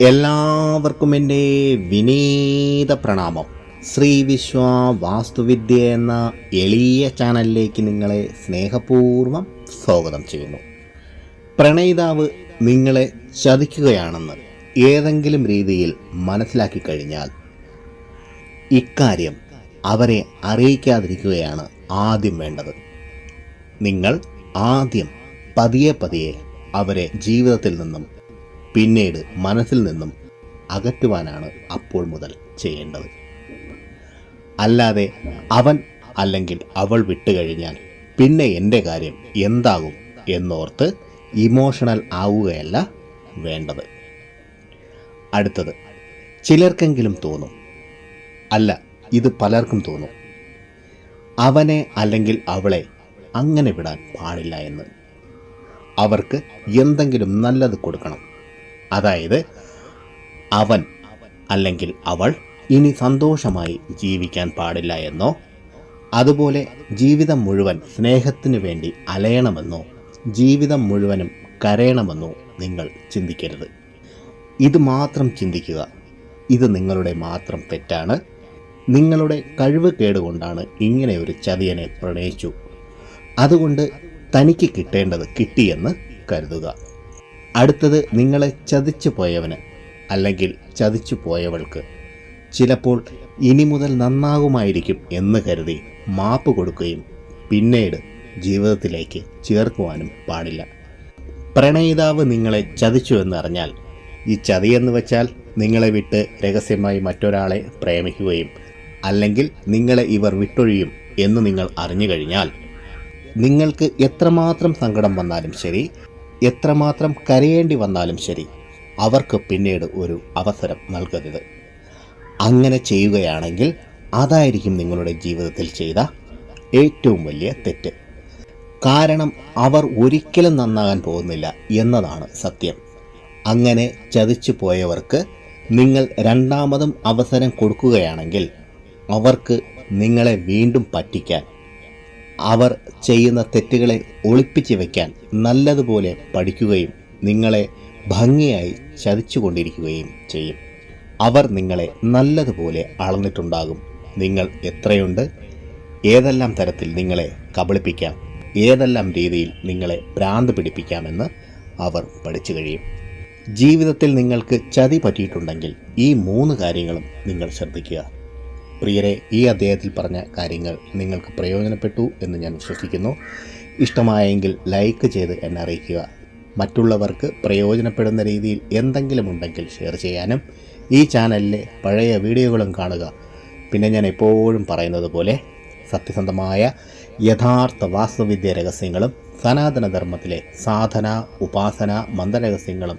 എല്ലാവർക്കും എന്റെ വിനീത പ്രണാമം. ശ്രീ വിശ്വ വാസ്തുവിദ്യ എന്ന എളിയ ചാനലിലേക്ക് നിങ്ങളെ സ്നേഹപൂർവം സ്വാഗതം ചെയ്യുന്നു. പ്രണയിതാവ് നിങ്ങളെ ചതിക്കുകയാണെന്ന് ഏതെങ്കിലും രീതിയിൽ മനസ്സിലാക്കി കഴിഞ്ഞാൽ ഇക്കാര്യം അവരെ അറിയിക്കാതിരിക്കുകയാണ് ആദ്യം വേണ്ടത്. നിങ്ങൾ ആദ്യം പതിയെ പതിയെ അവരെ ജീവിതത്തിൽ നിന്നും പിന്നീട് മനസ്സിൽ നിന്നും അകറ്റുവാനാണ് അപ്പോൾ മുതൽ ചെയ്യേണ്ടത്. അല്ലാതെ അവൻ അല്ലെങ്കിൽ അവൾ വിട്ടുകഴിഞ്ഞാൽ പിന്നെ എന്റെ കാര്യം എന്താകും എന്നോർത്ത് ഇമോഷണൽ ആവുകയല്ല വേണ്ടത്. അടുത്തത് ചിലർക്കെങ്കിലും തോന്നും. അല്ല ഇത് പലർക്കും തോന്നും. അവനെ അല്ലെങ്കിൽ അവളെ അങ്ങനെ വിടാൻ പാടില്ല എന്ന്. അവർക്ക് എന്തെങ്കിലും നല്ലത് കൊടുക്കണം. അതായത് അവൻ അല്ലെങ്കിൽ അവൾ ഇനി സന്തോഷമായി ജീവിക്കാൻ പാടില്ല എന്നോ അതുപോലെ ജീവിതം മുഴുവൻ സ്നേഹത്തിനു വേണ്ടി അലയണമെന്നോ ജീവിതം മുഴുവനും കരയണമെന്നോ നിങ്ങൾ ചിന്തിക്കരുത്. ഇത് മാത്രം ചിന്തിക്കുക. ഇത് നിങ്ങളുടെ മാത്രം തെറ്റാണ്. നിങ്ങളുടെ കഴിവ് കേടുകൊണ്ടാണ് ഇങ്ങനെ ഒരു ചതിയനെ പ്രണയിച്ചു. അതുകൊണ്ട് തനിക്ക് കിട്ടേണ്ടത് കിട്ടിയെന്ന് കരുതുക. അടുത്തത് നിങ്ങളെ ചതിച്ചു പോയവന് അല്ലെങ്കിൽ ചതിച്ചു പോയവൾക്ക്. ചിലപ്പോൾ ഇനി മുതൽ നന്നാകുമായിരിക്കും എന്ന് കരുതി മാപ്പ് കൊടുക്കുകയും പിന്നീട് ജീവിതത്തിലേക്ക് ചേർക്കുവാനും പാടില്ല. പ്രണയിതാവ് നിങ്ങളെ ചതിച്ചു എന്നറിഞ്ഞാൽ ഈ ചതിയെന്ന് വെച്ചാൽ നിങ്ങളെ വിട്ട് രഹസ്യമായി മറ്റൊരാളെ പ്രേമിക്കുകയും അല്ലെങ്കിൽ നിങ്ങളെ ഇവർ വിട്ടൊഴിയും എന്ന് നിങ്ങൾ അറിഞ്ഞു കഴിഞ്ഞാൽ നിങ്ങൾക്ക് എത്രമാത്രം സങ്കടം വന്നാലും ശരി എത്രമാത്രം കരയേണ്ടി വന്നാലും ശരി അവർക്ക് പിന്നീട് ഒരു അവസരം നൽകരുത്. അങ്ങനെ ചെയ്യുകയാണെങ്കിൽ അതായിരിക്കും നിങ്ങളുടെ ജീവിതത്തിൽ ചെയ്ത ഏറ്റവും വലിയ തെറ്റ്. കാരണം അവർ ഒരിക്കലും നന്നാകാൻ പോകുന്നില്ല എന്നതാണ് സത്യം. അങ്ങനെ ചതിച്ചു പോയവർക്ക് നിങ്ങൾ രണ്ടാമതും അവസരം കൊടുക്കുകയാണെങ്കിൽ അവർക്ക് നിങ്ങളെ വീണ്ടും പറ്റിക്കാൻ അവർ ചെയ്യുന്ന തെറ്റുകളെ ഒളിപ്പിച്ച് വയ്ക്കാൻ നല്ലതുപോലെ പഠിക്കുകയും നിങ്ങളെ ഭംഗിയായി ചതിച്ചുകൊണ്ടിരിക്കുകയും ചെയ്യും. അവർ നിങ്ങളെ നല്ലതുപോലെ അളന്നിട്ടുണ്ടാകും. നിങ്ങൾ എത്രയുണ്ട്? ഏതെല്ലാം തരത്തിൽ നിങ്ങളെ കബളിപ്പിക്കാം? ഏതെല്ലാം രീതിയിൽ നിങ്ങളെ ഭ്രാന്ത് പിടിപ്പിക്കാമെന്ന് അവർ പഠിച്ചു കഴിയും. ജീവിതത്തിൽ നിങ്ങൾക്ക് ചതി പറ്റിയിട്ടുണ്ടെങ്കിൽ ഈ മൂന്ന് കാര്യങ്ങളും നിങ്ങൾ ശ്രദ്ധിക്കുക. പ്രിയരെ ഈ അദ്ദേഹത്തിൽ പറഞ്ഞ കാര്യങ്ങൾ നിങ്ങൾക്ക് പ്രയോജനപ്പെട്ടു എന്ന് ഞാൻ വിശ്വസിക്കുന്നു. ഇഷ്ടമായെങ്കിൽ ലൈക്ക് ചെയ്ത് എന്നെ അറിയിക്കുക. മറ്റുള്ളവർക്ക് പ്രയോജനപ്പെടുന്ന രീതിയിൽ എന്തെങ്കിലും ഉണ്ടെങ്കിൽ ഷെയർ ചെയ്യാനും ഈ ചാനലിലെ പഴയ വീഡിയോകളും കാണുക. പിന്നെ ഞാൻ എപ്പോഴും പറയുന്നത് പോലെ സത്യസന്ധമായ യഥാർത്ഥ വാസ്തുവിദ്യ രഹസ്യങ്ങളും സനാതനധർമ്മത്തിലെ സാധന ഉപാസന മന്ത്രരഹസ്യങ്ങളും